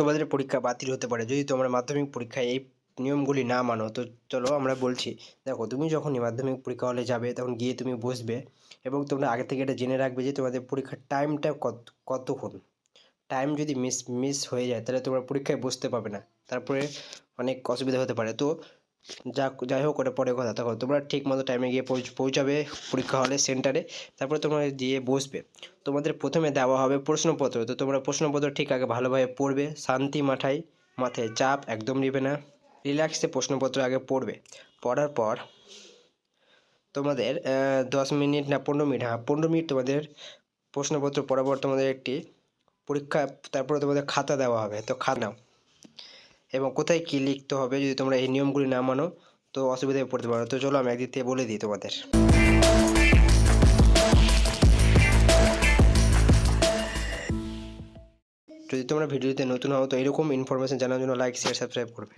তোমাদের পরীক্ষা বাতিল হতে পারে। যদি তোমরা মাধ্যমিক পরীক্ষায় এই নিয়মগুলি না মানো, তো চলো আমরা বলছি, দেখো, তুমি যখন মাধ্যমিক পরীক্ষা হলে যাবে, তখন গিয়ে তুমি বসবে এবং তোমরা আগে থেকে এটা জেনে রাখবে যে তোমাদের পরীক্ষার টাইমটা কত, কতক্ষণ। টাইম যদি মিস মিস হয়ে যায়, তাহলে তোমরা পরীক্ষায় বসতে পারবে না। তারপরে অনেক অসুবিধা হতে পারে। তো যা, যাই হোক ওটা পরে কথা। তখন তোমরা ঠিক মতো টাইমে গিয়ে পৌঁছ- পৌঁছাবে পরীক্ষা হলে সেন্টারে তারপরে তোমরা গিয়ে বসবে। তোমাদের প্রথমে দেওয়া হবে প্রশ্নপত্র। তো তোমরা প্রশ্নপত্র ঠিক আগে ভালোভাবে পড়বে। শান্তি মাথায় মাথায় চাপ একদম নেবে না। রিল্যাক্সে প্রশ্নপত্র আগে পড়বে। পড়ার পর তোমাদের দশ মিনিট না পনেরো মিনিট হ্যাঁ পনেরো মিনিট তোমাদের প্রশ্নপত্র পড়ার পর তোমাদের একটি পরীক্ষা, তারপরে তোমাদের খাতা দেওয়া হবে। তো খাতা এবং কোথায় কী লিখতে হবে যদি তোমরা এই নিয়মগুলি না মানো, তো অসুবিধায় পড়তে পারো। তো চলো আমি একদিক থেকে বলে দিই তোমাদের। যদি তোমরা ভিডিওতে নতুন হও, তো এরকম ইনফরমেশন জানার জন্য লাইক শেয়ার সাবস্ক্রাইব করবে।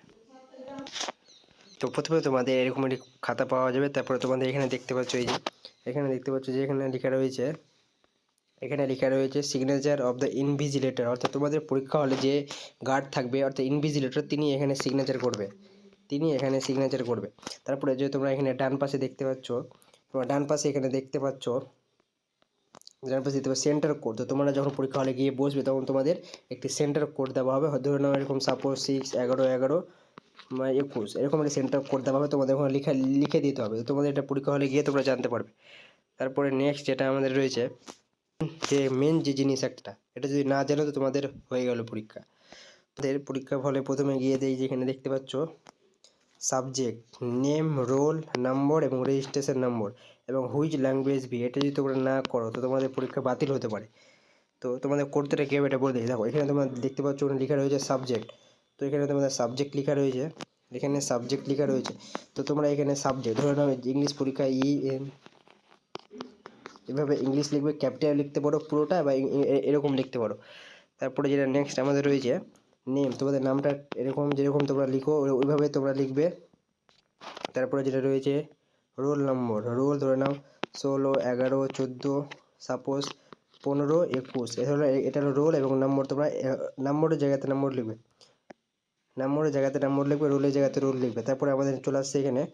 তো প্রথমে তোমাদের এরকম একটি খাতা পাওয়া যাবে, তারপরে তোমাদের এখানে দেখতে পাচ্ছ এই যে, এখানে দেখতে পাচ্ছ যে এখানে লেখা রয়েছে এখানে লেখা রয়েছে সিগনেচার অফ দ্য ইনভিজিলেটর অর্থাৎ তোমাদের পরীক্ষা হলে যে গার্ড থাকবে, অর্থাৎ ইনভিজিলেটর তিনি এখানে সিগনেচার করবে। তিনি এখানে সিগনেচার করবে। তারপরে যে তোমরা এখানে ডান পাশে দেখতে পাচ্ছ, তোমরা ডান পাশে এখানে দেখতে পাচ্ছ, ডান পাশে দেখতে সেন্টার কোড তো তোমরা যখন পরীক্ষা হলে গিয়ে বসবে, তখন তোমাদের একটি সেন্টার কোড দেওয়া হবে। ধরে নাও এরকম সাপোজ সিক্স এগারো এগারো একুশ, এরকম একটা সেন্টার কোড দেওয়া হবে। তোমাদের ওখানে লিখে লিখে দিতে হবে। তোমাদের এটা পরীক্ষা হলে গিয়ে তোমরা জানতে পারবে। তারপরে নেক্সট যেটা আমাদের রয়েছে যে মেন যে জিনিস একটা, এটা যদি না জানো তো তোমাদের হয়ে গেল পরীক্ষা। তোমাদের পরীক্ষা ফলে প্রথমে গিয়ে দেই যেখানে দেখতে পাচ্ছ সাবজেক্ট নেম রোল নাম্বার এবং রেজিস্ট্রেশন নম্বর এবং হুইচ ল্যাঙ্গুয়েজ বি এটা যদি তোমরা না করো তো তোমাদের পরীক্ষা বাতিল হতে পারে। তো তোমাদের করতে কী এটা বলে দিই। দেখো, এখানে তোমরা দেখতে পাচ্ছ ওখানে লেখা রয়েছে সাবজেক্ট তো এখানে তোমাদের সাবজেক্ট লেখা রয়েছে, এখানে সাবজেক্ট লেখা রয়েছে, তো তোমরা এখানে সাবজেক্ট ধরে নাও ইংলিশ পরীক্ষা ই এন এভাবে ইংলিশ লিখবে ক্যাপিটাল লিখতে পারো পুরোটা বা এ- এ- এরকম লিখতে পারো। তারপরে যেটা নেক্সট আমাদের রয়েছে নেম তোমাদের নামটা এরকম যেরকম তোমরা লিখো ওইভাবে তোমরা লিখবে। তারপরে যেটা রয়েছে রোল নম্বর রোল ধরে নাও, ষোলো, এগারো, চোদ্দ, সাপোজ পনেরো, একুশ। এটা হলো এটা হলো রোল এবং নম্বর তোমরা নম্বরের জায়গাতে নম্বর লিখবে। নম্বরের জায়গাতে নম্বর লিখবে রোলের জায়গাতে রোল লিখবে। তারপরে আমাদের চলে আসছে এখানে।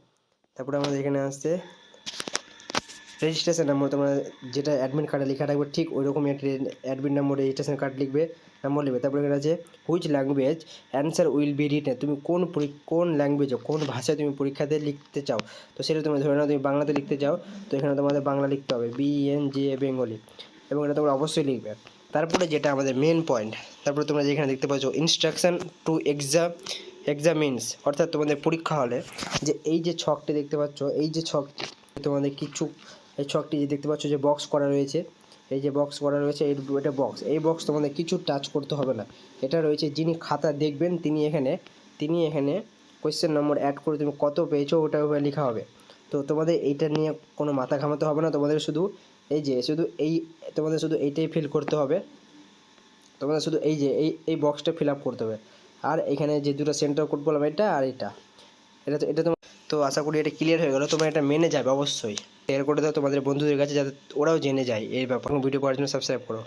তারপরে আমাদের এখানে আসছে রেজিস্ট্রেশন নাম্বার তোমরা যেটা অ্যাডমিট কার্ডে লেখা থাকবে, ঠিক ওই রকম অ্যাডমিট নম্বর রেজিস্ট্রেশন কার্ড লিখবে নাম্বার লিখবে। তারপরে এখানে আছে which language answer will be written তুমি কোন কোন ল্যাঙ্গুয়েজে কোন ভাষায় তুমি পরীক্ষাতে লিখতে চাও? তো সেটা তুমি ধরে নাও, তুমি বাংলাতে লিখতে চাও, তো এখানে তোমাদের বাংলা লিখতে হবে বি এন জে বেঙ্গলি এবং এটা তোমরা অবশ্যই লিখবে। তারপরে যেটা আমাদের মেন পয়েন্ট তারপরে তোমরা যেখানে দেখতে পাচ্ছ ইনস্ট্রাকশন টু এক্সাম এক্সামিনস অর্থাৎ তোমাদের পরীক্ষা হলে, যে এই যে ছকটি দেখতে পাচ্ছ, এই যে ছকটি, তোমাদের কিছু এই ছকটি যে দেখতে পাচ্ছ যে বক্স করা রয়েছে। এই যে বক্স করা রয়েছে, এই এটা বক্স এই বক্স তোমাদের কিছু টাচ করতে হবে না। এটা রয়েছে যিনি খাতা দেখবেন, তিনি এখানে তিনি এখানে কোয়েশ্চেন নম্বর অ্যাড করে তুমি কত পেয়েছ ওটা ওভাবে লেখা হবে। তো তোমাদের এইটা নিয়ে কোনো মাথা ঘামাতে হবে না। তোমাদের শুধু এই যে, শুধু এই, তোমাদের শুধু এইটাই ফিল করতে হবে। তোমাদের শুধু এই যে, এই এই বক্সটা ফিল আপ করতে হবে। আর এখানে যে দুটো সেন্টার কোড বললাম, এটা আর এটা। এটা তো, এটা তো আশা করি এটা ক্লিয়ার হয়ে গেল। তোমরা এটা মেনে যাবে অবশ্যই। শেয়ার করে দাও তোমাদের বন্ধুদের কাছে যাতে ওরাও জেনে যায় এই ব্যাপার। ভিডিও করার জন্য সাবস্ক্রাইব করো।